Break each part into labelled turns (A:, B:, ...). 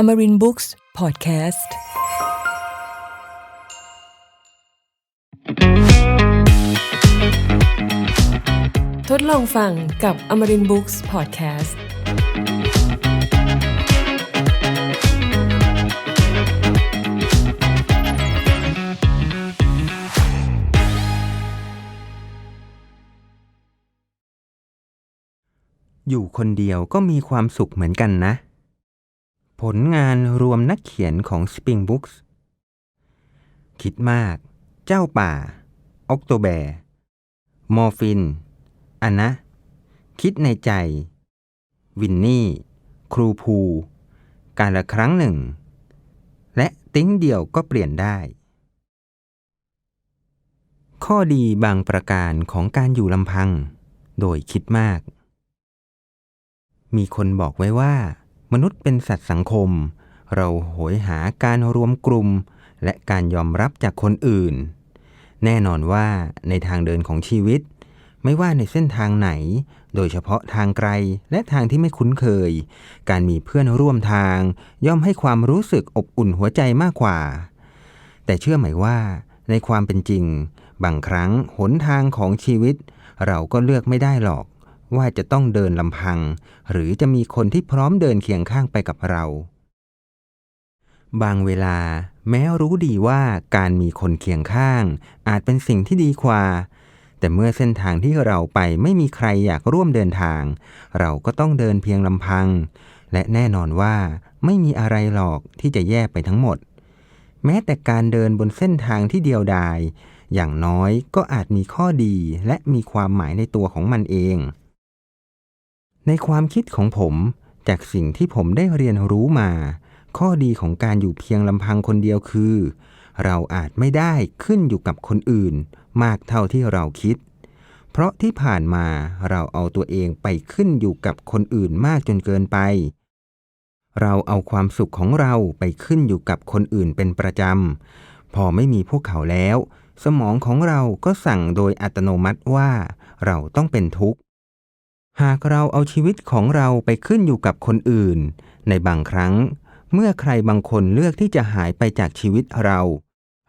A: อมรินบุ๊กส์พอดแคสต์ทดลองฟังกับอมรินบุ๊กส์พ
B: อดแคสต์อยู่คนเดียวก็มีความสุขเหมือนกันนะ ผลงานรวมนักเขียนของ Spring Books คิดมาก เจ้าป่า ออกโตแบร์ มอร์ฟินอันนะ คิดในใจ วินนี่ ครูภู การละครั้งหนึ่ง และติ้งเดียวก็เปลี่ยนได้ ข้อดีบางประการของการอยู่ลำพัง โดยคิดมาก มีคนบอกไว้ว่า มนุษย์เป็นสัตว์สังคม เราโหยหาการรวมกลุ่ม และการยอมรับจากคนอื่น แน่นอนว่าในทางเดินของชีวิต ไม่ว่าในเส้นทางไหน โดยเฉพาะทางไกลและทางที่ไม่คุ้นเคย การมีเพื่อนร่วมทาง ย่อมให้ความรู้สึกอบอุ่นหัวใจมากกว่า แต่เชื่อไหมว่าในความเป็นจริง บางครั้งหนทางของชีวิต เราก็เลือกไม่ได้หรอก ว่าจะต้องเดินลำพัง หรือจะมีคนที่พร้อมเดินเคียงข้างไปกับเรา บางเวลาแม้รู้ดีว่าการมีคนเคียงข้าง อาจเป็นสิ่งที่ดีกว่า แต่เมื่อเส้นทางที่เราไปไม่มีใครอยากร่วมเดินทาง เราก็ต้องเดินเพียงลำพัง และแน่นอนว่าไม่มีอะไรหรอกที่จะแย่ไปทั้งหมด แม้แต่การเดินบนเส้นทางที่เดียวดาย อย่างน้อยก็อาจมีข้อดีและมีความหมายในตัวของมันเอง ในความคิดของผมจากสิ่งที่ผมได้เรียนรู้มา ข้อดีของการอยู่เพียงลำพังคนเดียวคือ เราอาจไม่ได้ขึ้นอยู่กับคนอื่น มากเท่าที่เราคิด เพราะที่ผ่านมาเราเอาตัวเองไปขึ้นอยู่กับคนอื่นมากจนเกินไป เราเอาความสุขของเราไปขึ้นอยู่กับคนอื่นเป็นประจำ พอไม่มีพวกเขาแล้ว สมองของเราก็สั่งโดยอัตโนมัติว่า เราต้องเป็นทุกข์ หากเราเอาชีวิตของเราไปขึ้นอยู่กับคนอื่น ในบางครั้ง เมื่อใครบางคนเลือกที่จะหายไปจากชีวิตเรา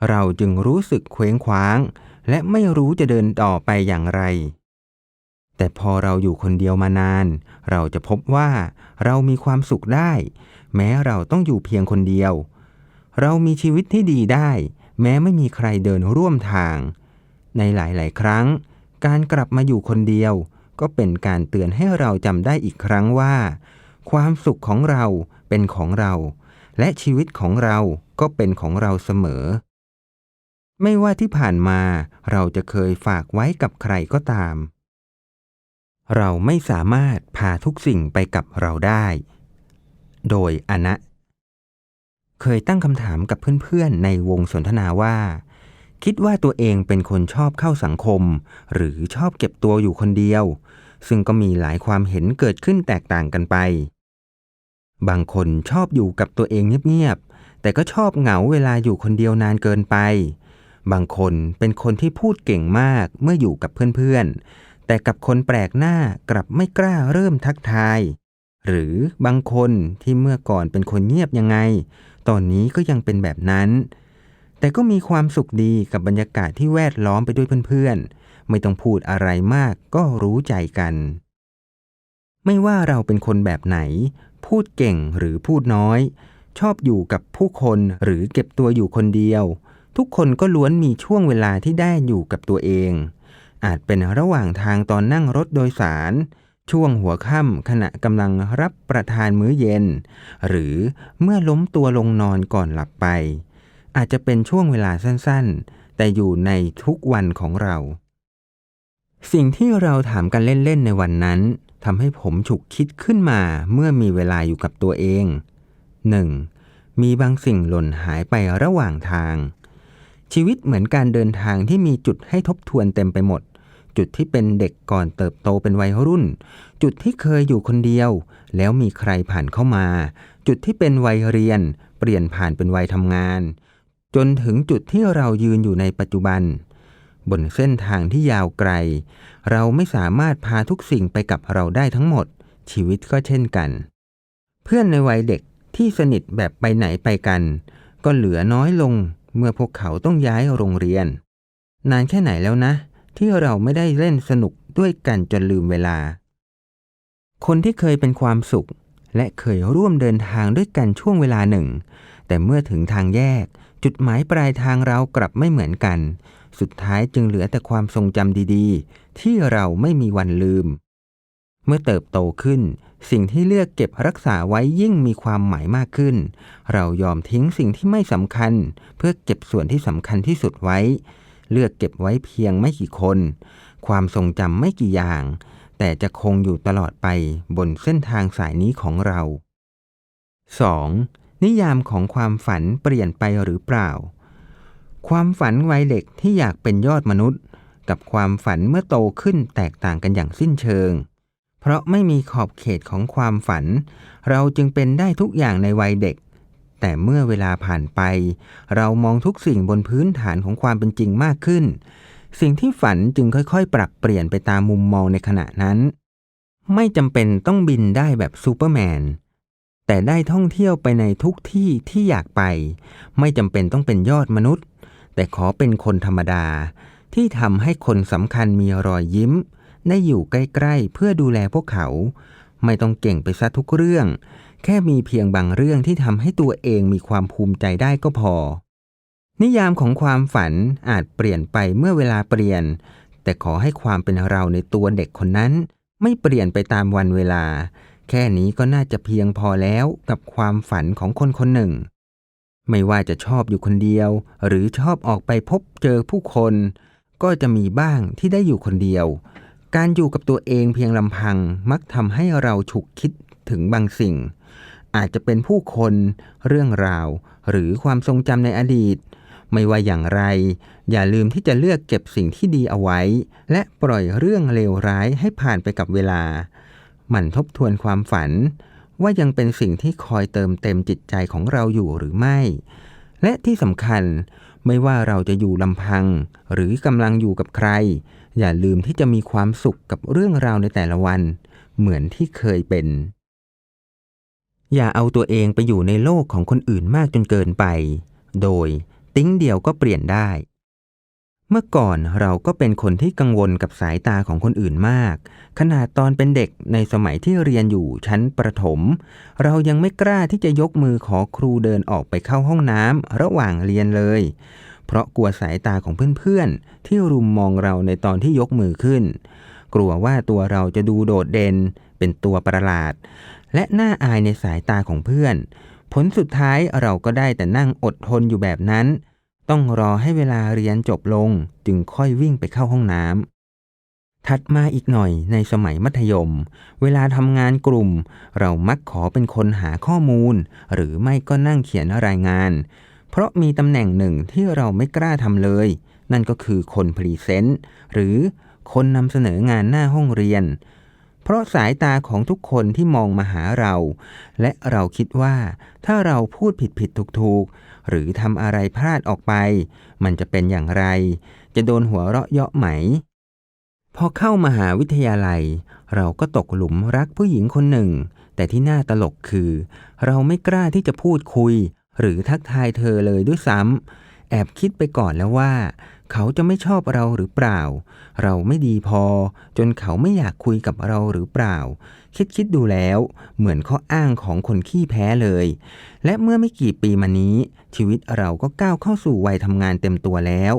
B: เราจึงรู้สึกเคว้งคว้าง และไม่รู้จะเดินต่อไปอย่างไร แต่พอเราอยู่คนเดียวมานาน เราจะพบว่าเรามีความสุขได้ แม้เราต้องอยู่เพียงคนเดียว เรามีชีวิตที่ดีได้ แม้ไม่มีใครเดินร่วมทาง ในหลาย ๆ ครั้ง การกลับมาอยู่คนเดียว ก็เป็นการเตือนให้เราจำได้อีกครั้งว่า ความสุขของเราเป็นของเรา และชีวิตของเราก็เป็นของเราเสมอ ไม่ว่าที่ผ่านมาเราจะเคยฝากไว้กับใครก็ตาม เราไม่สามารถพาทุกสิ่งไปกับเราได้ โดยอนะ เคยตั้งคำถามกับเพื่อนๆ ในวงสนทนาว่าคิดว่าตัวเองเป็นคนชอบเข้าสังคม หรือชอบเก็บตัวอยู่คนเดียว ซึ่งก็มีหลายความเห็นเกิดขึ้นแตกต่างกันไป บางคนชอบอยู่กับตัวเองเงียบๆ แต่ก็ชอบเหงาเวลาอยู่คนเดียวนานเกินไป บางคนเป็นคนที่พูดเก่งมากเมื่ออยู่กับเพื่อนๆ แต่กับคนแปลกหน้ากลับไม่กล้าเริ่มทักทาย หรือบางคนที่เมื่อก่อนเป็นคนเงียบยังไง ตอนนี้ก็ยังเป็นแบบนั้น แต่ก็มีความสุขดีกับบรรยากาศที่แวดล้อมไปด้วยเพื่อนๆ ไม่ต้องพูดอะไรมากก็รู้ใจกัน ไม่ว่าเราเป็นคนแบบไหน พูดเก่งหรือพูดน้อย ชอบอยู่กับผู้คนหรือเก็บตัวอยู่คนเดียว ทุกคนก็ล้วนมีช่วงเวลาที่ได้อยู่กับตัวเอง อาจเป็นระหว่างทางตอนนั่งรถโดยสาร ช่วงหัวค่ำขณะกำลังรับประทานมื้อเย็น หรือเมื่อล้มตัวลงนอนก่อนหลับไป อาจจะเป็นช่วงเวลาสั้นๆ แต่อยู่ในทุกวันของเรา สิ่งที่เราถามกันเล่นๆในวันนั้นทำให้ผมฉุกคิดขึ้นมาเมื่อมีเวลาอยู่กับตัวเอง 1. มีบางสิ่งหล่นหายไประหว่างทาง ชีวิตเหมือนการเดินทางที่มีจุดให้ทบทวนเต็มไปหมด จุดที่เป็นเด็กก่อนเติบโตเป็นวัยรุ่น จุดที่เคยอยู่คนเดียว แล้วมีใครผ่านเข้ามา จุดที่เป็นวัยเรียน เปลี่ยนผ่านเป็นวัยทำงาน จนถึงจุดที่เรายืนอยู่ในปัจจุบัน บนเส้นทางที่ยาวไกล เราไม่สามารถพาทุกสิ่งไปกับเราได้ทั้งหมด ชีวิตก็เช่นกัน เพื่อนในวัยเด็กที่สนิทแบบไปไหนไปกัน ก็เหลือน้อยลงเมื่อพวกเขาต้องย้ายโรงเรียน นานแค่ไหนแล้วนะ ที่เราไม่ได้เล่นสนุกด้วยกันจนลืมเวลา คนที่เคยเป็นความสุข และเคยร่วมเดินทางด้วยกันช่วงเวลาหนึ่ง แต่เมื่อถึงทางแยก จุดหมายปลายทางเรากลับไม่เหมือนกัน สุดท้ายจึงเหลือแต่ความทรงจำดีๆ ที่เราไม่มีวันลืม เมื่อเติบโตขึ้น สิ่งที่เลือกเก็บรักษาไว้ยิ่งมีความหมายมากขึ้น เรายอมทิ้งสิ่งที่ไม่สำคัญ เพื่อเก็บส่วนที่สำคัญที่สุดไว้ เลือกเก็บไว้เพียงไม่กี่คน ความทรงจำไม่กี่อย่าง แต่จะคงอยู่ตลอดไปบนเส้นทางสายนี้ของเรา 2. นิยามของความฝันเปลี่ยนไปหรือเปล่า ความฝันวัยเด็กที่อยากเป็นยอดมนุษย์ กับความฝันเมื่อโตขึ้นแตกต่างกันอย่างสิ้นเชิง เพราะไม่มีขอบเขตของความฝัน เราจึงเป็นได้ทุกอย่างในวัยเด็ก แต่เมื่อเวลาผ่านไป เรามองทุกสิ่งบนพื้นฐานของความเป็นจริงมากขึ้น สิ่งที่ฝันจึงค่อยๆ ปรับเปลี่ยนไปตามมุมมองในขณะนั้น ไม่จำเป็นต้องบินได้แบบซูเปอร์แมนแต่ได้ท่องเที่ยวไปในทุกที่ที่อยากไป ไม่จำเป็นต้องเป็นยอดมนุษย์ แต่ขอเป็นคนธรรมดา ที่ทำให้คนสำคัญมีรอยยิ้ม ได้อยู่ใกล้ๆ เพื่อดูแลพวกเขา ไม่ต้องเก่งไปซะทุกเรื่อง แค่มีเพียงบางเรื่องที่ทำให้ตัวเองมีความภูมิใจได้ก็พอ นิยามของความฝันอาจเปลี่ยนไปเมื่อเวลาเปลี่ยน แต่ขอให้ความเป็นเราในตัวเด็กคนนั้น ไม่เปลี่ยนไปตามวันเวลา แค่นี้ก็น่าจะเพียงพอแล้วกับความฝันของคนคนหนึ่ง ไม่ว่าจะชอบอยู่คนเดียว หรือชอบออกไปพบเจอผู้คน ก็จะมีบ้างที่ได้อยู่คนเดียว การอยู่กับตัวเองเพียงลำพังมักทำให้เราฉุกคิดถึงบางสิ่ง อาจจะเป็นผู้คน เรื่องราว หรือความทรงจำในอดีต ไม่ว่าอย่างไร อย่าลืมที่จะเลือกเก็บสิ่งที่ดีเอาไว้ และปล่อยเรื่องเลวร้ายให้ผ่านไปกับเวลา หมั่นทบทวนความฝัน ว่ายังเป็นสิ่งที่คอยเติมเต็มจิตใจของเราอยู่หรือไม่ และที่สำคัญไม่ว่าเราจะอยู่ลำพัง หรือกำลังอยู่กับใคร อย่าลืมที่จะมีความสุขกับเรื่องราวในแต่ละวัน เหมือนที่เคยเป็น อย่าเอาตัวเองไปอยู่ในโลกของคนอื่นมากจนเกินไป โดย ติ้งเดียวก็เปลี่ยนได้ เมื่อก่อนเราก็เป็นคนที่กังวลกับสายตาของคนอื่นมาก ขนาดตอนเป็นเด็กในสมัยที่เรียนอยู่ชั้นประถม เรายังไม่กล้าที่จะยกมือขอครูเดินออกไปเข้าห้องน้ำระหว่างเรียนเลย เพราะกลัวสายตาของเพื่อนๆ ที่รุมมองเราในตอนที่ยกมือขึ้น กลัวว่าตัวเราจะดูโดดเด่น เป็นตัวประหลาด และน่าอายในสายตาของเพื่อน ผลสุดท้ายเราก็ได้แต่นั่งอดทนอยู่แบบนั้น ต้องรอให้เวลาเรียนจบลงจึงค่อยวิ่งไปเข้าห้องน้ำ ถัดมาอีกหน่อยในสมัยมัธยม เวลาทำงานกลุ่ม เรามักขอเป็นคนหาข้อมูล หรือไม่ก็นั่งเขียนรายงาน เพราะมีตำแหน่งหนึ่งที่เราไม่กล้าทำเลย นั่นก็คือคนพรีเซนต์หรือคนนำเสนองานหน้าห้องเรียน เพราะสายตาของทุกคนที่มองมาหาเรา และเราคิดว่าถ้าเราพูดผิดผิดถูกถูกหรือทำอะไรพลาดออกไป มันจะเป็นอย่างไร จะโดนหัวเราะเยาะไหม พอเข้ามาหาวิทยาลัย เราก็ตกหลุมรักผู้หญิงคนหนึ่ง แต่ที่น่าตลกคือ เราไม่กล้าที่จะพูดคุย หรือทักทายเธอเลยด้วยซ้ำ แอบคิดไปก่อนแล้วว่า เขาจะไม่ชอบเราหรือเปล่า เราไม่ดีพอ จนเขาไม่อยากคุยกับเราหรือเปล่า คิดคิดดูแล้ว เหมือนข้ออ้างของคนขี้แพ้เลย และเมื่อไม่กี่ปีมานี้ ชีวิตเราก็ก้าวเข้าสู่วัยทำงานเต็มตัวแล้ว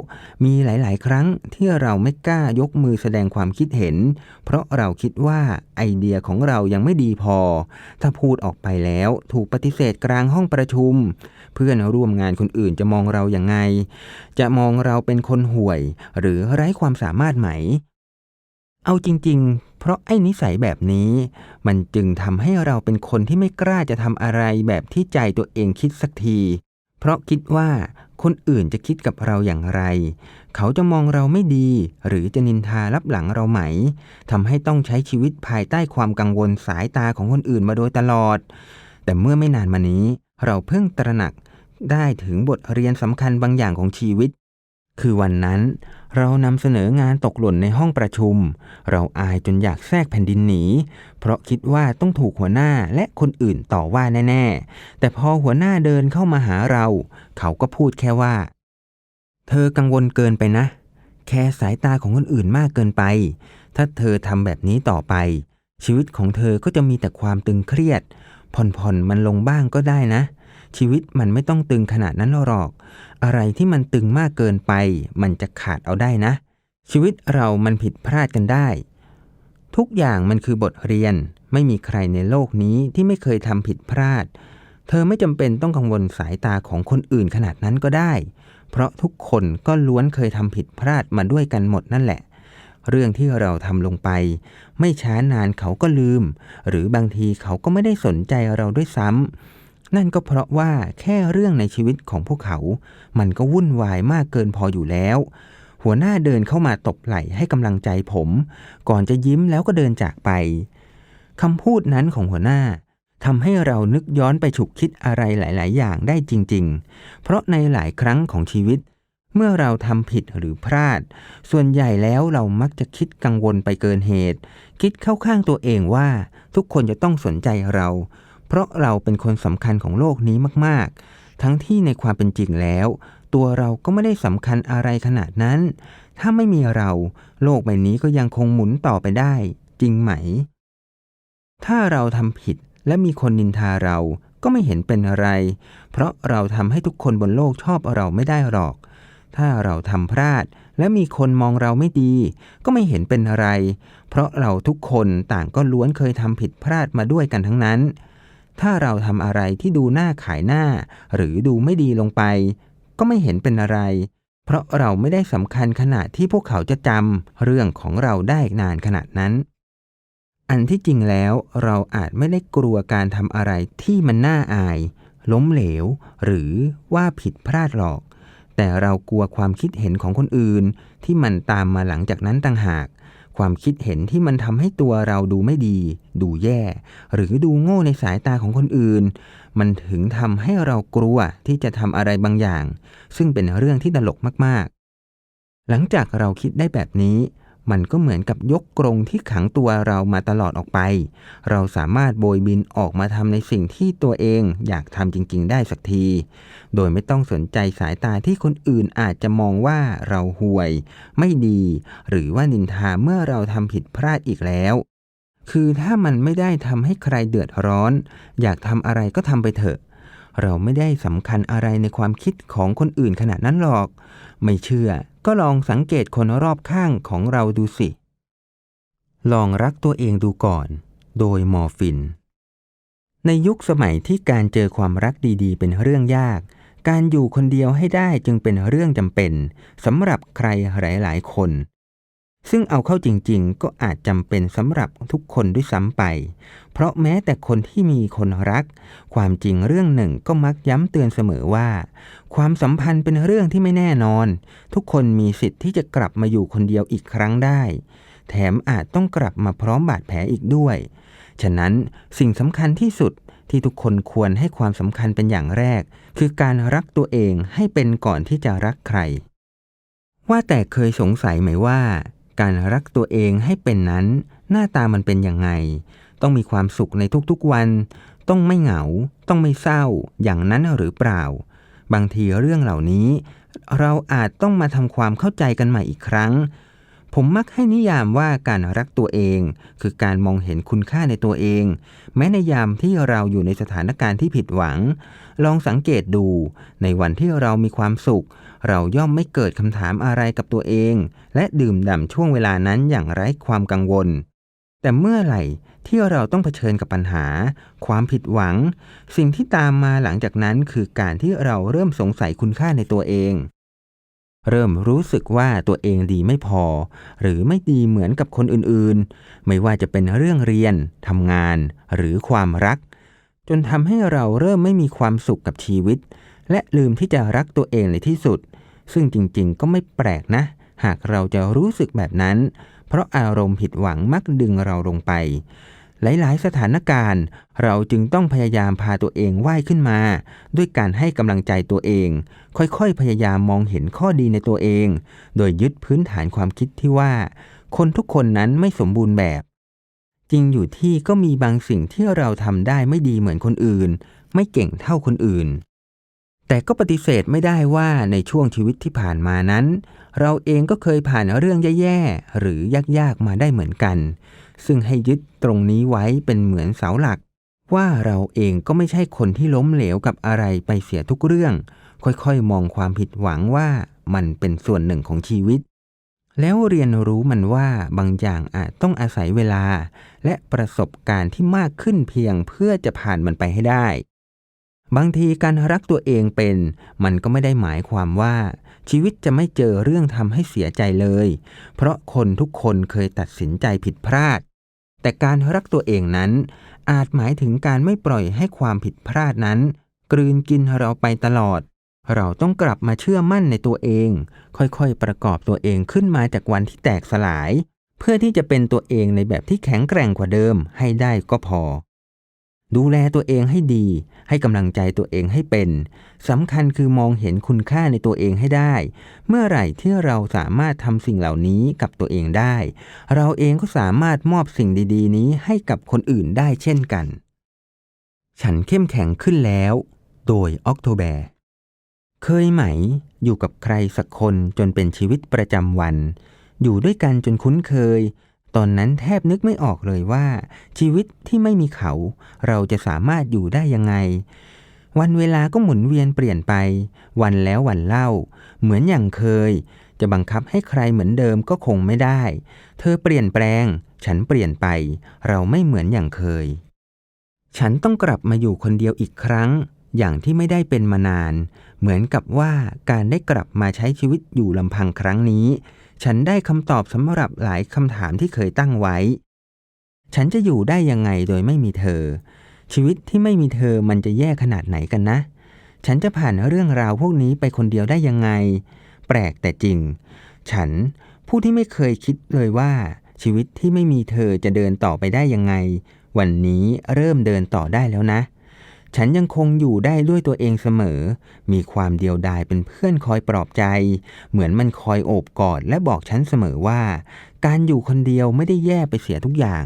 B: มีหลาย ๆ ครั้งที่เราไม่กล้ายกมือแสดงความคิดเห็น เพราะเราคิดว่าไอเดียของเรายังไม่ดีพอ ถ้าพูดออกไปแล้วถูกปฏิเสธกลางห้องประชุม เพื่อนร่วมงานคนอื่นจะมองเราอย่างไง จะมองเราเป็นคนห่วย หรือไร้ความสามารถไหม เอาจริง ๆ เพราะไอ้นิสัยแบบนี้ มันจึงทำให้เราเป็นคนที่ไม่กล้าจะทำอะไรแบบที่ใจตัวเองคิดสักที เพราะคิดว่าคนอื่นจะคิดกับเราอย่างไร เขาจะมองเราไม่ดี หรือจะนินทารับหลังเราไหม ทำให้ต้องใช้ชีวิตภายใต้ความกังวลสายตาของคนอื่นมาโดยตลอด แต่เมื่อไม่นานมานี้ เราเพิ่งตระหนักได้ถึงบทเรียนสำคัญบางอย่างของชีวิต คือวันนั้นเรานำเสนองานตกหล่นในห้องประชุม เราอายจนอยากแทรกแผ่นดินหนี เพราะคิดว่าต้องถูกหัวหน้าและคนอื่นต่อว่าแน่ ๆ แต่พอหัวหน้าเดินเข้ามาหาเรา เขาก็พูดแค่ว่า เธอกังวลเกินไปนะ แค่สายตาของคนอื่นมากเกินไป ถ้าเธอทำแบบนี้ต่อไป ชีวิตของเธอก็จะมีแต่ความตึงเครียด ผ่อนๆมันลงบ้างก็ได้นะ ชีวิตมันไม่ต้องตึงขนาดนั้นหรอก อะไรที่มันตึงมากเกินไป มันจะขาดเอาได้นะ ชีวิตเรามันผิดพลาดกันได้ ทุกอย่างมันคือบทเรียนไม่มีใครในโลกนี้ที่ไม่เคยทำผิดพลาด เธอไม่จำเป็นต้องกังวลสายตาของคนอื่นขนาดนั้นก็ได้ เพราะทุกคนก็ล้วนเคยทำผิดพลาดมาด้วยกันหมดนั่นแหละ เรื่องที่เราทำลงไป ไม่ช้านานเขาก็ลืม หรือบางทีเขาก็ไม่ได้สนใจเราด้วยซ้ำนั่นก็เพราะว่าแค่เรื่องในชีวิตของพวกเขา มันก็วุ่นวายมากเกินพออยู่แล้ว หัวหน้าเดินเข้ามาตบไหล่ให้กำลังใจผม ก่อนจะยิ้มแล้วก็เดินจากไปคำพูดนั้นของหัวหน้าทำให้เรานึกย้อนไปฉุกคิดอะไรหลาย ๆ อย่างได้จริง ๆ เพราะในหลายครั้งของชีวิต เมื่อเราทำผิดหรือพลาด ส่วนใหญ่แล้วเรามักจะคิดกังวลไปเกินเหตุ คิดเข้าข้างตัวเองว่า ทุกคนจะต้องสนใจเรา เพราะเราเป็นคนสำคัญของโลกนี้มาก ๆ ทั้งที่ในความเป็นจริงแล้ว ตัวเราก็ไม่ได้สำคัญอะไรขนาดนั้น ถ้าไม่มีเรา โลกใบนี้ก็ยังคงหมุนต่อไปได้ จริงไหม ถ้าเราทำผิดและมีคนนินทาเราก็ไม่เห็นเป็นอะไร เพราะเราทำให้ทุกคนบนโลกชอบเราไม่ได้หรอก ถ้าเราทำพลาด และมีคนมองเราไม่ดี ก็ไม่เห็นเป็นอะไร เพราะเราทุกคนต่างก็ล้วนเคยทำผิดพลาดมาด้วยกันทั้งนั้น ถ้าเราทำอะไรที่ดูหน้าขายหน้า หรือดูไม่ดีลงไป ก็ไม่เห็นเป็นอะไร เพราะเราไม่ได้สำคัญขนาดที่พวกเขาจะจำเรื่องของเราได้นานขนาดนั้น อันที่จริงแล้วเราอาจไม่ได้กลัวการทำอะไรที่มันน่าอาย ล้มเหลว หรือว่าผิดพลาดหรอก แต่เรากลัวความคิดเห็นของคนอื่น ที่มันตามมาหลังจากนั้นต่างหาก ความคิดเห็นที่มันทำให้ตัวเราดูไม่ดี ดูแย่ หรือดูโง่ในสายตาของคนอื่น มันถึงทำให้เรากลัวที่จะทำอะไรบางอย่าง ซึ่งเป็นเรื่องที่ตลกมากๆ หลังจากเราคิดได้แบบนี้ มันก็เหมือนกับยกกรงที่ขังตัวเรามาตลอดออกไป เราสามารถโบยบินออกมาทำในสิ่งที่ตัวเองอยากทำจริง ๆ ได้สักที โดยไม่ต้องสนใจสายตาที่คนอื่นอาจจะมองว่าเราห่วย ไม่ดี หรือว่านินทาเมื่อเราทำผิดพลาดอีกแล้ว คือถ้ามันไม่ได้ทำให้ใครเดือดร้อน อยากทำอะไรก็ทำไปเถอะ เราไม่ได้สำคัญอะไรในความคิดของคนอื่นขนาดนั้นหรอก ไม่เชื่อก็ลองสังเกตคนรอบข้างของเราดูสิ ลองรักตัวเองดูก่อน โดยมอร์ฟิน ในยุคสมัยที่การเจอความรักดีๆ เป็นเรื่องยาก การอยู่คนเดียวให้ได้จึงเป็นเรื่องจำเป็นสำหรับใครหลายๆ คน ซึ่งเอาเข้าจริงๆ ก็อาจจำเป็นสำหรับทุกคนด้วยซ้ำไป เพราะแม้แต่คนที่มีคนรัก ความจริงเรื่องหนึ่งก็มักย้ำเตือนเสมอว่า ความสัมพันธ์เป็นเรื่องที่ไม่แน่นอน ทุกคนมีสิทธิ์ที่จะกลับมาอยู่คนเดียวอีกครั้งได้ แถมอาจต้องกลับมาพร้อมบาดแผลอีกด้วย ฉะนั้นสิ่งสำคัญที่สุดที่ทุกคนควรให้ความสำคัญเป็นอย่างแรก คือการรักตัวเองให้เป็นก่อนที่จะรักใคร ว่าแต่เคยสงสัยไหมว่า การรักตัวเองให้เป็นนั้น หน้าตามันเป็นยังไง ต้องมีความสุขในทุกๆวัน ต้องไม่เหงา ต้องไม่เศร้า อย่างนั้นหรือเปล่า บางทีเรื่องเหล่านี้ เราอาจต้องมาทำความเข้าใจกันใหม่อีกครั้ง ผมมักให้นิยามว่าการรักตัวเอง คือการมองเห็นคุณค่าในตัวเอง แม้ในยามที่เราอยู่ในสถานการณ์ที่ผิดหวัง ลองสังเกตดู ในวันที่เรามีความสุข เราย่อมไม่เกิดคำถามอะไรกับตัวเอง และดื่มด่ำช่วงเวลานั้นอย่างไร้ความกังวล แต่เมื่อไหร่ที่เราต้องเผชิญกับปัญหา ความผิดหวัง สิ่งที่ตามมาหลังจากนั้นคือการที่เราเริ่มสงสัยคุณค่าในตัวเอง เริ่มรู้สึกว่าตัวเองดีไม่พอ หรือไม่ดีเหมือนกับคนอื่นๆ ไม่ว่าจะเป็นเรื่องเรียนทำงาน หรือความรัก จนทำให้เราเริ่มไม่มีความสุขกับชีวิต และลืมที่จะรักตัวเองในที่สุด ซึ่งจริงๆ ก็ไม่แปลกนะ หากเราจะรู้สึกแบบนั้น เพราะอารมณ์ผิดหวังมักดึงเราลงไป หลายๆ สถานการณ์ เราจึงต้องพยายามพาตัวเองว่ายขึ้นมา ด้วยการให้กำลังใจตัวเอง ค่อยๆ พยายามมองเห็นข้อดีในตัวเอง โดยยึดพื้นฐานความคิดที่ว่า คนทุกคนนั้นไม่สมบูรณ์แบบ จริงอยู่ที่ก็มีบางสิ่งที่เราทำได้ไม่ดีเหมือนคนอื่น ไม่เก่งเท่าคนอื่น แต่ก็ปฏิเสธไม่ได้ว่าในช่วงชีวิตที่ผ่านมานั้น เราเองก็เคยผ่านเรื่องแย่ๆหรือยากๆมาได้เหมือนกัน ซึ่งให้ยึดตรงนี้ไว้เป็นเหมือนเสาหลัก ว่าเราเองก็ไม่ใช่คนที่ล้มเหลวกับอะไรไปเสียทุกเรื่อง ค่อยๆ มองความผิดหวังว่ามันเป็นส่วนหนึ่งของชีวิต แล้วเรียนรู้มันว่าบางอย่างอาจต้องอาศัยเวลา และประสบการณ์ที่มากขึ้นเพียงเพื่อจะผ่านมันไปให้ได้ บางทีการรักตัวเองเป็น มันก็ไม่ได้หมายความว่า ชีวิตจะไม่เจอเรื่องทำให้เสียใจเลย เพราะคนทุกคนเคยตัดสินใจผิดพลาด แต่การรักตัวเองนั้น อาจหมายถึงการไม่ปล่อยให้ความผิดพลาดนั้น กลืนกินเราไปตลอด เราต้องกลับมาเชื่อมั่นในตัวเอง ค่อยๆ ประกอบตัวเองขึ้นมาจากวันที่แตกสลาย เพื่อที่จะเป็นตัวเองในแบบที่แข็งแกร่งกว่าเดิมให้ได้ก็พอ ดูแลตัวเองให้ดี ให้กำลังใจตัวเองให้เป็นสำคัญคือมองเห็นคุณค่าในตัวเองให้ได้ เมื่อไหร่ที่เราสามารถทำสิ่งเหล่านี้กับตัวเองได้ เราเองก็สามารถมอบสิ่งดี ๆ นี้ให้กับคนอื่นได้เช่นกัน ฉันเข้มแข็งขึ้นแล้ว โดยออกโทแบร์เคยไหม อยู่กับใครสักคนจนเป็นชีวิตประจำวัน อยู่ด้วยกันจนคุ้นเคย ตอนนั้นแทบนึกไม่ออกเลยว่า ชีวิตที่ไม่มีเขา เราจะสามารถอยู่ได้ยังไง วันเวลาก็หมุนเวียนเปลี่ยนไป วันแล้ววันเล่า เหมือนอย่างเคย จะบังคับให้ใครเหมือนเดิมก็คงไม่ได้ เธอเปลี่ยนแปลง ฉันเปลี่ยนไป เราไม่เหมือนอย่างเคย ฉันต้องกลับมาอยู่คนเดียวอีกครั้ง อย่างที่ไม่ได้เป็นมานาน เหมือนกับว่าการได้กลับมาใช้ชีวิตอยู่ลำพังครั้งนี้ ฉันได้คำตอบสำหรับหลายคำถามที่เคยตั้งไว้ ฉันจะอยู่ได้ยังไงโดยไม่มีเธอ ชีวิตที่ไม่มีเธอมันจะแย่ขนาดไหนกันนะ ฉันจะผ่านเรื่องราวพวกนี้ไปคนเดียวได้ยังไง แปลกแต่จริง ฉันผู้ที่ไม่เคยคิดเลยว่า ชีวิตที่ไม่มีเธอจะเดินต่อไปได้ยังไง วันนี้เริ่มเดินต่อได้แล้วนะ ฉันยังคงอยู่ได้ด้วยตัวเองเสมอ มีความเดียวดายเป็นเพื่อนคอยปลอบใจ เหมือนมันคอยโอบกอดและบอกฉันเสมอว่า การอยู่คนเดียวไม่ได้แย่ไปเสียทุกอย่าง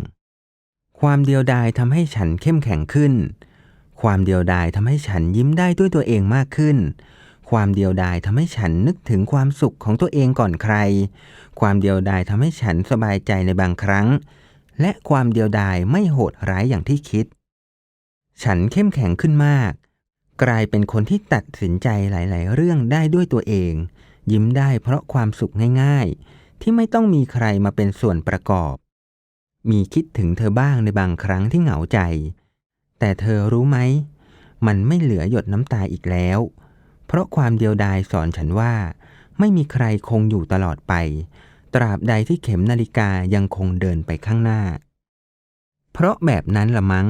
B: ความเดียวดายทำให้ฉันเข้มแข็งขึ้น ความเดียวดายทำให้ฉันยิ้มได้ด้วยตัวเองมากขึ้น ความเดียวดายทำให้ฉันนึกถึงความสุขของตัวเองก่อนใคร ความเดียวดายทำให้ฉันสบายใจในบางครั้ง และความเดียวดายไม่โหดร้ายอย่างที่คิด ฉันเข้มแข็งขึ้นมาก กลายเป็นคนที่ตัดสินใจหลาย ๆ เรื่องได้ด้วยตัวเอง ยิ้มได้เพราะความสุขง่าย ๆ ที่ไม่ต้องมีใครมาเป็นส่วนประกอบ มีคิดถึงเธอบ้างในบางครั้งที่เหงาใจ แต่เธอรู้ไหม มันไม่เหลือหยดน้ำตาอีกแล้ว เพราะความเดียวดายสอนฉันว่า ไม่มีใครคงอยู่ตลอดไป ตราบใดที่เข็มนาฬิกายังคงเดินไปข้างหน้า เพราะแบบนั้นละมั้ง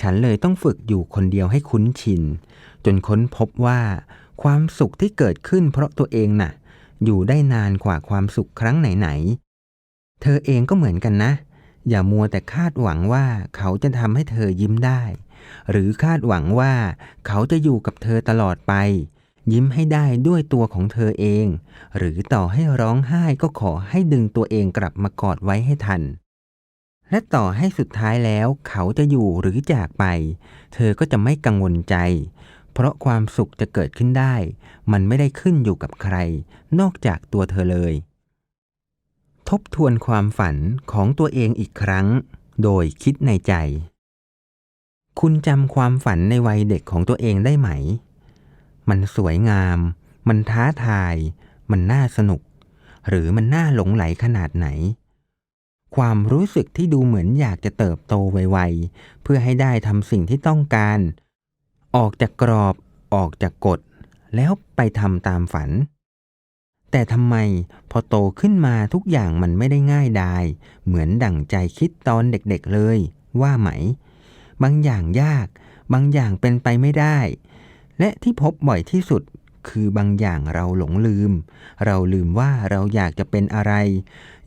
B: ฉันเลยต้องฝึกอยู่คนเดียวให้คุ้นชิน จนค้นพบว่า ความสุขที่เกิดขึ้นเพราะตัวเองน่ะ อยู่ได้นานกว่าความสุขครั้งไหนๆ เธอเองก็เหมือนกันนะ อย่ามัวแต่คาดหวังว่าเขาจะทำให้เธอยิ้มได้ หรือคาดหวังว่าเขาจะอยู่กับเธอตลอดไป ยิ้มให้ได้ด้วยตัวของเธอเอง หรือต่อให้ร้องไห้ก็ขอให้ดึงตัวเองกลับมากอดไว้ให้ทัน และต่อให้สุดท้ายแล้วเขาจะอยู่หรือจากไป เธอก็จะไม่กังวลใจ เพราะความสุขจะเกิดขึ้นได้ มันไม่ได้ขึ้นอยู่กับใคร นอกจากตัวเธอเลย ทบทวนความฝันของตัวเองอีกครั้ง โดยคิดในใจ คุณจำความฝันในวัยเด็กของตัวเองได้ไหม มันสวยงาม มันท้าทาย มันน่าสนุก หรือมันน่าหลงไหลขนาดไหน ความรู้สึกที่ดูเหมือนอยากจะเติบโตไวๆ เพื่อให้ได้ทำสิ่งที่ต้องการ ออกจากกรอบ ออกจากกฎ แล้วไปทำตามฝัน แต่ทำไมพอโตขึ้นมาทุกอย่างมันไม่ได้ง่ายดาย เหมือนดั่งใจคิดตอนเด็กๆเลย ว่าไหม บางอย่างยาก บางอย่างเป็นไปไม่ได้ และที่พบบ่อยที่สุด คือบางอย่างเราหลงลืม เราลืมว่าเราอยากจะเป็นอะไร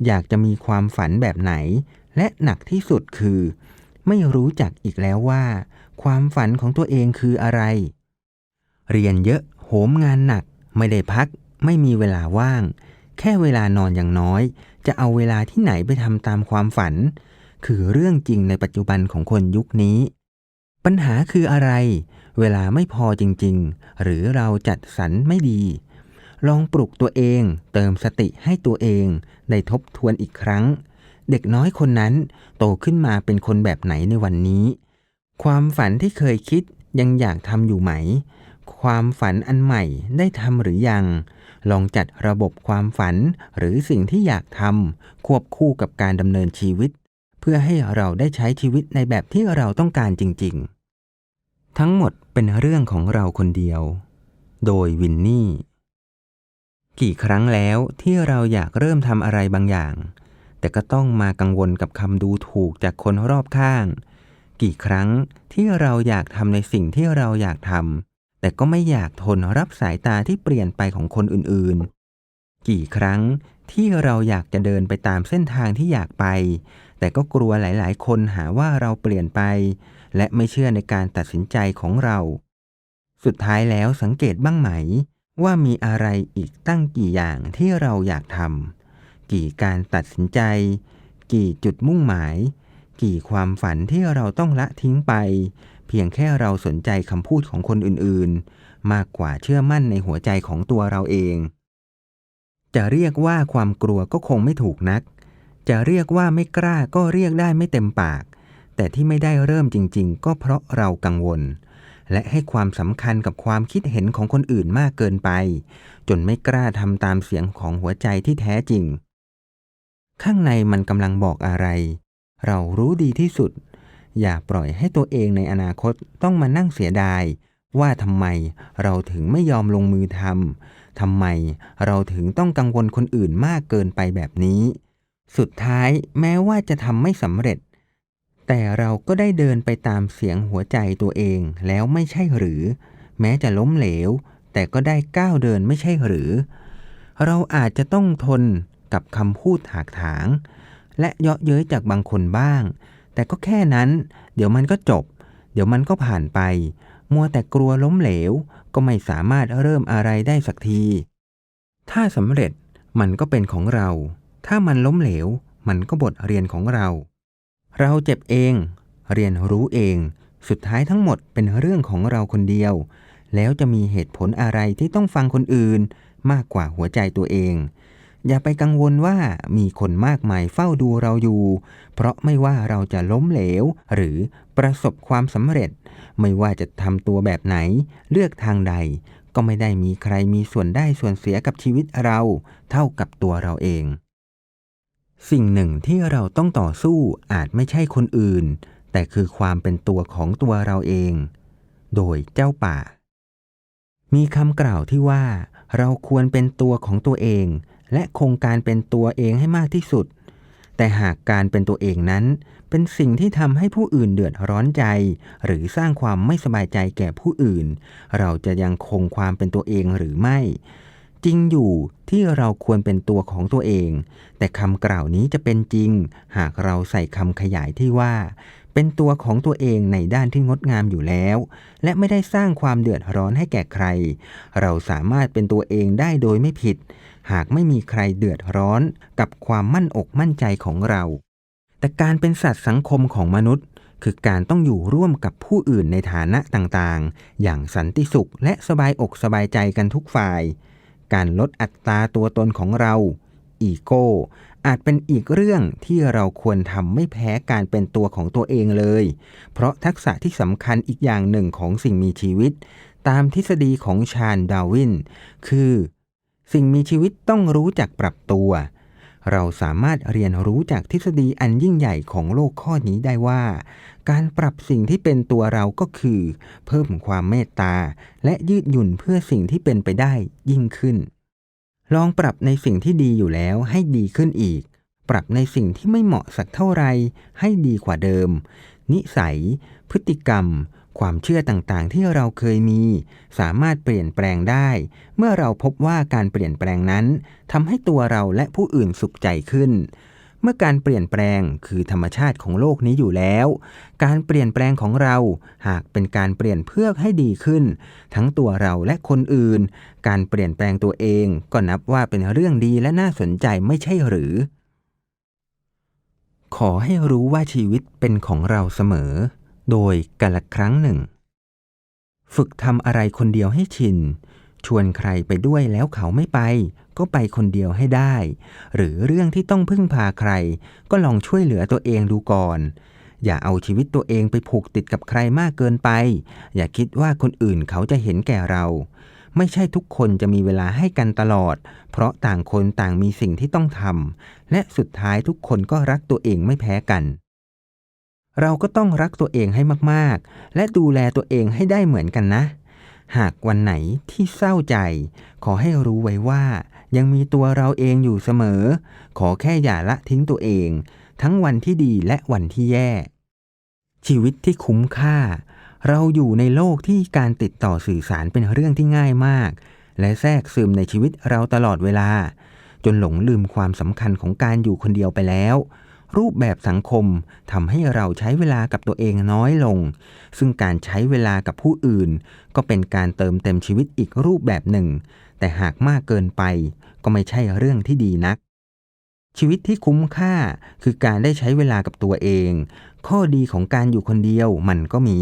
B: อยากจะมีความฝันแบบไหน และหนักที่สุดคือ ไม่รู้จักอีกแล้วว่า ความฝันของตัวเองคืออะไร เรียนเยอะโหมงานหนัก ไม่ได้พัก ไม่มีเวลาว่าง แค่เวลานอนอย่างน้อย จะเอาเวลาที่ไหนไปทำตามความฝัน คือเรื่องจริงในปัจจุบันของคนยุคนี้ ปัญหาคืออะไร เวลาไม่พอจริง ๆ หรือเราจัดสรรไม่ดี ลองปลุกตัวเอง เติมสติให้ตัวเองได้ทบทวนอีกครั้ง เด็กน้อยคนนั้นโตขึ้นมาเป็นคนแบบไหนในวันนี้ ความฝันที่เคยคิดยังอยากทำอยู่ไหม ความฝันอันใหม่ได้ทำหรือยัง ลองจัดระบบความฝันหรือสิ่งที่อยากทำควบคู่กับการดำเนินชีวิต เพื่อให้เราได้ใช้ชีวิตในแบบที่เราต้องการจริง ๆ ทั้งหมดเป็นเรื่องของเราคนเดียว โดยวินนี่ กี่ครั้งแล้วที่เราอยากเริ่มทำอะไรบางอย่าง แต่ก็ต้องมากังวลกับคำดูถูกจากคนรอบข้าง กี่ครั้งที่เราอยากทำในสิ่งที่เราอยากทำแต่ก็ไม่อยากทนรับสายตาที่เปลี่ยนไปของคนอื่นๆ กี่ครั้งที่เราอยากจะเดินไปตามเส้นทางที่อยากไป แต่ก็กลัวหลาย ๆ คนหาว่าเราเปลี่ยนไป และไม่เชื่อในการตัดสินใจของเรา สุดท้ายแล้วสังเกตบ้างไหม ว่ามีอะไรอีกตั้งกี่อย่างที่เราอยากทำกี่การตัดสินใจ กี่จุดมุ่งหมาย กี่ความฝันที่เราต้องละทิ้งไป เพียงแค่เราสนใจคำพูดของคนอื่น ๆ มากกว่าเชื่อมั่นในหัวใจของตัวเราเอง จะเรียกว่าความกลัวก็คงไม่ถูกนัก จะเรียกว่าไม่กล้าก็เรียกได้ไม่เต็มปาก แต่ที่ไม่ได้เริ่มจริง ๆ ก็เพราะเรากังวล และให้ความสำคัญกับความคิดเห็นของคนอื่นมากเกินไป จนไม่กล้าทำตามเสียงของหัวใจที่แท้จริง ข้างในมันกำลังบอกอะไร เรารู้ดีที่สุด อย่าปล่อยให้ตัวเองในอนาคตต้องมานั่งเสียดายว่าทำไมเราถึงไม่ยอมลงมือทำ ทำไมเราถึงต้องกังวลคนอื่นมากเกินไปแบบนี้ สุดท้ายแม้ว่าจะทำไม่สำเร็จ แต่เราก็ได้เดินไปตามเสียงหัวใจตัวเองแล้วไม่ใช่หรือ แม้จะล้มเหลว แต่ก็ได้ก้าวเดินไม่ใช่หรือ เราอาจจะต้องทนกับคำพูดถากถาง และเยาะเย้ยจากบางคนบ้าง แต่ก็แค่นั้น เดี๋ยวมันก็จบ เดี๋ยวมันก็ผ่านไป มัวแต่กลัวล้มเหลว ก็ไม่สามารถเริ่มอะไรได้สักที ถ้าสำเร็จมันก็เป็นของเรา ถ้ามันล้มเหลว มันก็บทเรียนของเรา เราเจ็บเอง เรียนรู้เอง สุดท้ายทั้งหมดเป็นเรื่องของเราคนเดียว แล้วจะมีเหตุผลอะไรที่ต้องฟังคนอื่น มากกว่าหัวใจตัวเอง อย่าไปกังวลว่ามีคนมากมายเฝ้าดูเราอยู่ เพราะไม่ว่าเราจะล้มเหลว หรือประสบความสำเร็จ ไม่ว่าจะทำตัวแบบไหน เลือกทางใดก็ไม่ได้มีใครมีส่วนได้ส่วนเสียกับชีวิตเรา เท่ากับตัวเราเอง สิ่งหนึ่งที่เราต้องต่อสู้อาจไม่ใช่คนอื่น แต่คือความเป็นตัวของตัวเราเอง โดยเจ้าป่า มีคำกล่าวที่ว่า เราควรเป็นตัวของตัวเอง และคงการเป็นตัวเองให้มากที่สุด แต่หากการเป็นตัวเองนั้น เป็นสิ่งที่ทำให้ผู้อื่นเดือดร้อนใจ หรือสร้างความไม่สบายใจแก่ผู้อื่น เราจะยังคงความเป็นตัวเองหรือไม่ จริงอยู่ที่เราควรเป็นตัวของตัวเอง แต่คำกล่าวนี้จะเป็นจริง หากเราใส่คำขยายที่ว่า เป็นตัวของตัวเองในด้านที่งดงามอยู่แล้ว และไม่ได้สร้างความเดือดร้อนให้แก่ใคร เราสามารถเป็นตัวเองได้โดยไม่ผิด หากไม่มีใครเดือดร้อนกับความมั่นอกมั่นใจของเรา แต่การเป็นสัตว์สังคมของมนุษย์ คือการต้องอยู่ร่วมกับผู้อื่นในฐานะต่างๆ อย่างสันติสุขและสบายอกสบายใจกันทุกฝ่าย การลดอัตราตัวตนของเรา อีโก้ อาจเป็นอีกเรื่องที่เราควรทำไม่แพ้การเป็นตัวของตัวเองเลย เพราะทักษะที่สำคัญอีกอย่างหนึ่งของสิ่งมีชีวิต ตามทฤษฎีของชาญดาวิน คือ สิ่งมีชีวิตต้องรู้จักปรับตัว เราสามารถเรียนรู้จากทฤษฎีอันยิ่งใหญ่ของโลกข้อนี้ได้ว่า การปรับสิ่งที่เป็นตัวเราก็คือ เพิ่มความเมตตา และยืดหยุ่นเพื่อสิ่งที่เป็นไปได้ยิ่งขึ้น ลองปรับในสิ่งที่ดีอยู่แล้วให้ดีขึ้นอีก ปรับในสิ่งที่ไม่เหมาะสักเท่าไรให้ดีกว่าเดิม นิสัย พฤติกรรม ความเชื่อต่างๆ ที่เราเคยมี สามารถเปลี่ยนแปลงได้ เมื่อเราพบว่าการเปลี่ยนแปลงนั้นทำให้ตัวเราและผู้อื่นสุขใจขึ้น มื่อการเปลี่ยนแปลงคือธรรมชาติของโลกนี้อยู่แล้ว การเปลี่ยนแปลงของเราหากเป็นการเปลี่ยนเพื่อให้ดีขึ้น ทั้งตัวเราและคนอื่น การเปลี่ยนแปลงตัวเองก็นับว่าเป็นเรื่องดีและน่าสนใจไม่ใช่หรือ ขอให้รู้ว่าชีวิตเป็นของเราเสมอ โดยกันละครั้งหนึ่ง ฝึกทำอะไรคนเดียวให้ชิน ชวนใครไปด้วยแล้วเขาไม่ไป ก็ไปคนเดียวให้ได้ หรือเรื่องที่ต้องพึ่งพาใคร ก็ลองช่วยเหลือตัวเองดูก่อน อย่าเอาชีวิตตัวเองไปผูกติดกับใครมากเกินไป อย่าคิดว่าคนอื่นเขาจะเห็นแก่เรา ไม่ใช่ทุกคนจะมีเวลาให้กันตลอด เพราะต่างคนต่างมีสิ่งที่ต้องทำและสุดท้ายทุกคนก็รักตัวเองไม่แพ้กันเราก็ต้องรักตัวเองให้มากๆ และดูแลตัวเองให้ได้เหมือนกันนะ หากวันไหนที่เศร้าใจ ขอให้รู้ไว้ว่า ยังมีตัวเราเองอยู่เสมอ ขอแค่อย่าละทิ้งตัวเอง ทั้งวันที่ดีและวันที่แย่ ชีวิตที่คุ้มค่า เราอยู่ในโลกที่การติดต่อสื่อสารเป็นเรื่องที่ง่ายมาก และแทรกซึมในชีวิตเราตลอดเวลา จนหลงลืมความสำคัญของการอยู่คนเดียวไปแล้วรูปแบบสังคมทำให้เราใช้เวลากับตัวเองน้อยลง ซึ่งการใช้เวลากับผู้อื่น ก็เป็นการเติมเต็มชีวิตอีกรูปแบบหนึ่ง แต่หากมากเกินไปก็ไม่ใช่เรื่องที่ดีนัก ชีวิตที่คุ้มค่าคือการได้ใช้เวลากับตัวเอง ข้อดีของการอยู่คนเดียวมันก็มี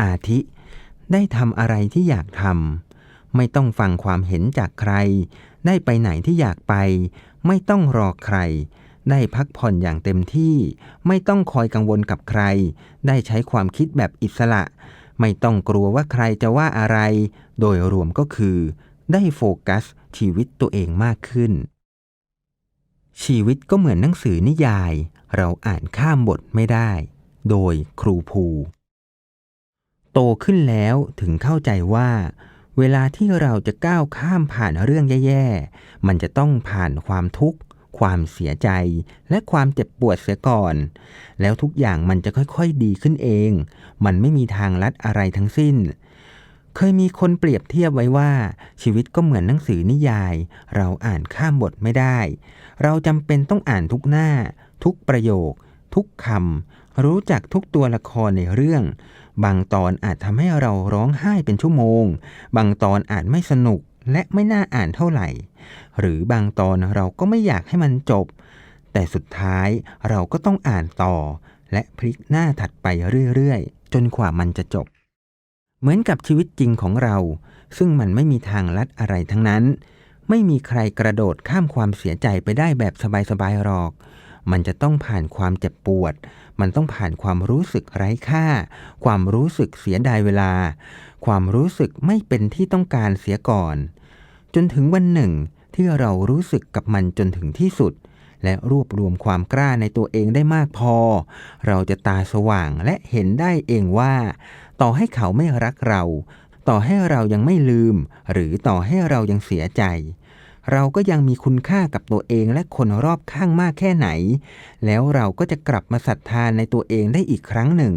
B: อาทิ ได้ทำอะไรที่อยากทำไม่ต้องฟังความเห็นจากใคร ได้ไปไหนที่อยากไป ไม่ต้องรอใคร ได้พักผ่อนอย่างเต็มที่ ไม่ต้องคอยกังวลกับใคร ได้ใช้ความคิดแบบอิสระ ไม่ต้องกลัวว่าใครจะว่าอะไร โดยรวมก็คือ ได้โฟกัสชีวิตตัวเองมากขึ้น ชีวิตก็เหมือนหนังสือนิยาย เราอ่านข้ามบทไม่ได้ โดยครูภู โตขึ้นแล้วถึงเข้าใจว่า เวลาที่เราจะก้าวข้ามผ่านเรื่องแย่ๆ มันจะต้องผ่านความทุกข์ความเสียใจและความเจ็บปวดเสียก่อน แล้วทุกอย่างมันจะค่อยๆดีขึ้นเอง มันไม่มีทางลัดอะไรทั้งสิ้น เคยมีคนเปรียบเทียบไว้ว่า ชีวิตก็เหมือนหนังสือนิยาย เราอ่านข้ามบทไม่ได้ เราจำเป็นต้องอ่านทุกหน้า ทุกประโยค ทุกคำรู้จักทุกตัวละครในเรื่อง บางตอนอาจทำให้เราร้องไห้เป็นชั่วโมง บางตอนอาจไม่สนุกและไม่น่าอ่านเท่าไหร่ หรือบางตอนเราก็ไม่อยากให้มันจบ แต่สุดท้ายเราก็ต้องอ่านต่อ และพลิกหน้าถัดไปเรื่อยๆ จนกว่ามันจะจบ เหมือนกับชีวิตจริงของเรา ซึ่งมันไม่มีทางลัดอะไรทั้งนั้น ไม่มีใครกระโดดข้ามความเสียใจไปได้แบบสบายๆหรอก มันจะต้องผ่านความเจ็บปวด มันต้องผ่านความรู้สึกไร้ค่า ความรู้สึกเสียดายเวลา ความรู้สึกไม่เป็นที่ต้องการเสียก่อน จนถึงวันหนึ่งที่เรารู้สึกกับมันจนถึงที่สุด และรวบรวมความกล้าในตัวเองได้มากพอ เราจะตาสว่างและเห็นได้เองว่า ต่อให้เขาไม่รักเรา ต่อให้เรายังไม่ลืม หรือต่อให้เรายังเสียใจ เราก็ยังมีคุณค่ากับตัวเองและคนรอบข้างมากแค่ไหน แล้วเราก็จะกลับมาศรัทธานในตัวเองได้อีกครั้งหนึ่ง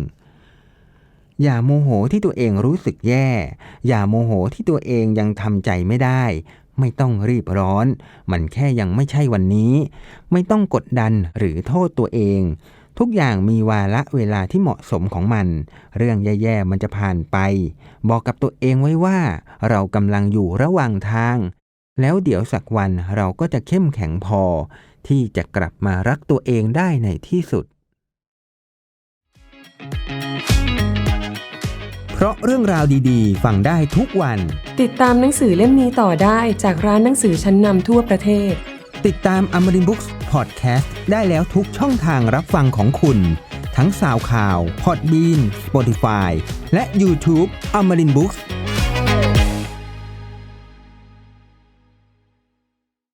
B: อย่าโมโหที่ตัวเองรู้สึกแย่ อย่าโมโหที่ตัวเองยังทำใจไม่ได้ ไม่ต้องรีบร้อน มันแค่ยังไม่ใช่วันนี้ ไม่ต้องกดดันหรือโทษตัวเอง ทุกอย่างมีวาระเวลาที่เหมาะสมของมัน เรื่องแย่ๆมันจะผ่านไป บอกกับตัวเองไว้ว่า เรากำลังอยู่ระหว่างทาง แล้วเดี๋ยวสักวันเราก็จะเข้มแข็งพอ ที่จะกลับมารักตัวเองได้ในที่สุด เพราะเรื่องราวดีๆ ฟังได้ทุกวัน
A: ติดตามหนังสือเล่มนี้ต่อได้จากร้านหนังสือชั้นนำทั่วประเทศ
B: ติดตาม Amarin Books Podcast ได้แล้วทุกช่องทางรับฟังของคุณ ทั้งสาวข่าว Podbean Spotify และ YouTube Amarin Books